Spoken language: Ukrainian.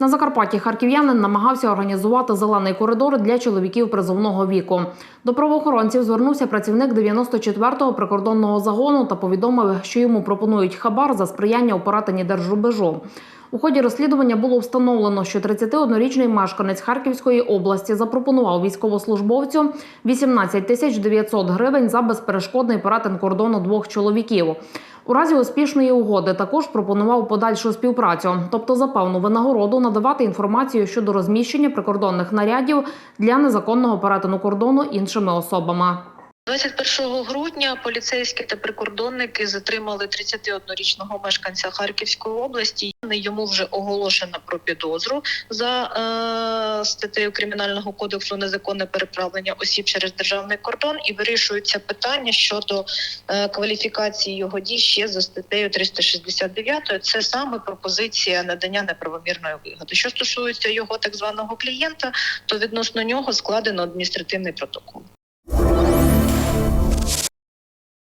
На Закарпатті харків'янин намагався організувати зелений коридор для чоловіків призовного віку. До правоохоронців звернувся працівник 94-го прикордонного загону та повідомив, що йому пропонують хабар за сприяння у перетині держрубежу. У ході розслідування було встановлено, що 31-річний мешканець Харківської області запропонував військовослужбовцю 18 тисяч 900 гривень за безперешкодний перетин кордону двох чоловіків. У разі успішної угоди також пропонував подальшу співпрацю, тобто за певну винагороду надавати інформацію щодо розміщення прикордонних нарядів для незаконного перетину кордону іншими особами. 21 грудня поліцейські та прикордонники затримали 31-річного мешканця Харківської області. Йому вже оголошено про підозру за е, статтею кримінального кодексу незаконне переправлення осіб через державний кордон і вирішується питання щодо е, кваліфікації його дій ще за статтею 369. Це саме пропозиція надання неправомірної вигоди. Що стосується його так званого клієнта, то відносно нього складено адміністративний протокол.